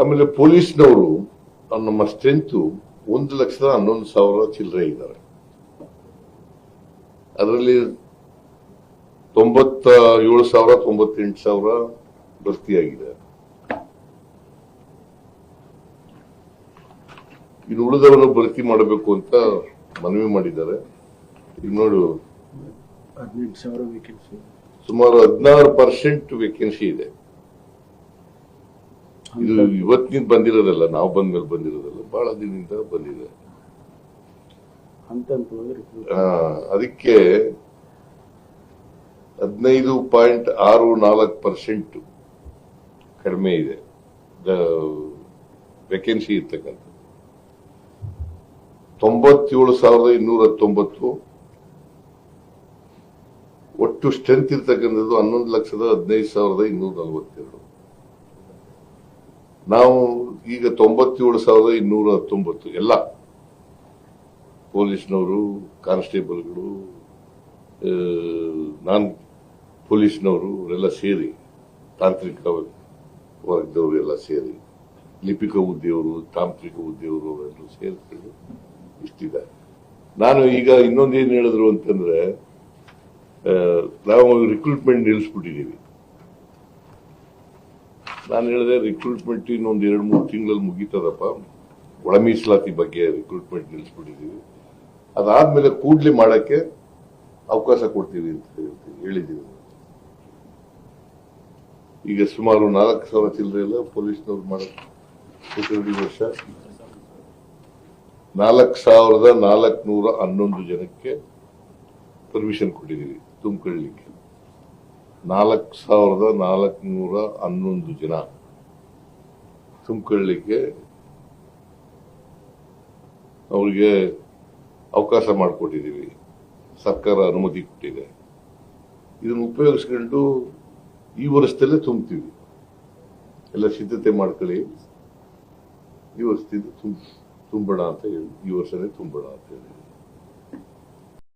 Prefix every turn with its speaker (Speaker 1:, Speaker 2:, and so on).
Speaker 1: ಆಮೇಲೆ ಪೊಲೀಸ್ನವರು ನಮ್ಮ ಸ್ಟ್ರೆಂತ್ ಒಂದು ಲಕ್ಷದ ಹನ್ನೊಂದು ಸಾವಿರ ಚಿಲ್ಲರೆ ಇದ್ದಾರೆ. ಅದರಲ್ಲಿ ತೊಂಬತ್ತ ಏಳು ಸಾವಿರ ತೊಂಬತ್ತೆಂಟು ಸಾವಿರ ಭರ್ತಿಯಾಗಿದೆ. ಇನ್ನು ಉಳಿದವನ್ನು ಭರ್ತಿ ಮಾಡಬೇಕು ಅಂತ ಮನವಿ ಮಾಡಿದ್ದಾರೆ. ಈಗ ನೋಡು. ಸುಮಾರು ಹದಿನಾರು ಪರ್ಸೆಂಟ್ ವೇಕೆನ್ಸಿ ಇದೆ. ಇದು ಇವತ್ತಿನಿಂದ ಬಂದಿರೋದಲ್ಲ ನಾವು ಬಂದ ಮೇಲೆ ಬಂದಿರೋದಲ್ಲ ಬಹಳ ದಿನದಿಂದ ಬಂದಿದೆ. ಅದಕ್ಕೆ ಹದಿನೈದು ಪಾಯಿಂಟ್ ಆರು ನಾಲ್ಕು ಪರ್ಸೆಂಟ್ ಕಡಿಮೆ ಇದೆ. ವೇಕೆನ್ಸಿ ಇರ್ತಕ್ಕಂಥ ತೊಂಬತ್ತೇಳು ಸಾವಿರದ ಇನ್ನೂರ ತೊಂಬತ್ತು. ಒಟ್ಟು ಸ್ಟ್ರೆಂತ್ ಇರ್ತಕ್ಕಂಥದ್ದು ಹನ್ನೊಂದು ಲಕ್ಷದ ಹದಿನೈದು ಸಾವಿರದ ಇನ್ನೂರ ನಲವತ್ತೆರಡು. ನಾವು ಈಗ ತೊಂಬತ್ತೇಳು ಸಾವಿರದ ಇನ್ನೂರ ಹತ್ತೊಂಬತ್ತು ಎಲ್ಲ ಪೊಲೀಸ್ನವರು, ಕಾನ್ಸ್ಟೇಬಲ್ಗಳು ನಾನ್ ಪೊಲೀಸ್ನವರು ಅವರೆಲ್ಲ ಸೇರಿ ತಾಂತ್ರಿಕ ವರ್ಗದವರು ಎಲ್ಲ ಸೇರಿ, ಲಿಪಿಕ ಹುದ್ದೆಯವರು ತಾಂತ್ರಿಕ ಹುದ್ದೆಯವರು ಅವರೆಲ್ಲ ಸೇರಿಕೊಂಡು ಇಷ್ಟಿದೆ. ನಾನು ಈಗ ಇನ್ನೊಂದೇನು ಹೇಳಿದ್ರು ಅಂತಂದ್ರೆ ನಾವು ರಿಕ್ರೂಟ್ಮೆಂಟ್ ನಿಲ್ಲಿಸ್ಬಿಟ್ಟಿದ್ದೀವಿ ನಾನು ಹೇಳಿದೆ ರಿಕ್ರೂಟ್ಮೆಂಟ್ ಇನ್ನೊಂದು ಎರಡು ಮೂರು ತಿಂಗಳಲ್ಲಿ ಮುಗೀತದಪ್ಪ. ಒಳ ಮೀಸಲಾತಿ ಬಗ್ಗೆ ರಿಕ್ರೂಟ್ಮೆಂಟ್ ನಿಲ್ಲಿಸ್ಬಿಟ್ಟಿದ್ದೀವಿ ಅದಾದ್ಮೇಲೆ ಕೂಡ್ಲಿ ಮಾಡಕ್ಕೆ ಅವಕಾಶ ಕೊಡ್ತೀವಿ ಅಂತ ಹೇಳ್ತೀವಿ ಹೇಳಿದ್ದೀವಿ ಈಗ ಸುಮಾರು ನಾಲ್ಕು ಸಾವಿರ ಚಿಲ್ಲರೆ ಇಲ್ಲ ಪೊಲೀಸ್ನವ್ರು ಮಾಡಿ ವರ್ಷ. ನಾಲ್ಕು ಸಾವಿರದ ನಾಲ್ಕುನೂರ ಹನ್ನೊಂದು ಜನಕ್ಕೆ ಪರ್ಮಿಷನ್ ಕೊಟ್ಟಿದ್ದೀವಿ ತುಂಬಿಕೊಳ್ಳಿಕ್ಕೆ. ನಾಲ್ಕು ಸಾವಿರದ ನಾಲ್ಕುನೂರ ಹನ್ನೊಂದು ಜನ. ತುಂಬಿಕೊಳ್ಳಿಕ್ಕೆ ಅವರಿಗೆ ಅವಕಾಶ ಮಾಡಿಕೊಟ್ಟಿದ್ದೀವಿ. ಸರ್ಕಾರ ಅನುಮತಿ ಕೊಟ್ಟಿದೆ. ಇದನ್ನು ಉಪಯೋಗಿಸ್ಕೊಂಡು ಈ ವರ್ಷದಲ್ಲೇ ತುಂಬ್ತೀವಿ. ಎಲ್ಲ ಸಿದ್ಧತೆ ಮಾಡ್ಕೊಳ್ಳಿ. ಈ ವರ್ಷದಿಂದ ತುಂಬ ತುಂಬೋಣ ಅಂತ ಹೇಳಿ ಈ ವರ್ಷನೇ ತುಂಬೋಣ ಅಂತ ಹೇಳಿ.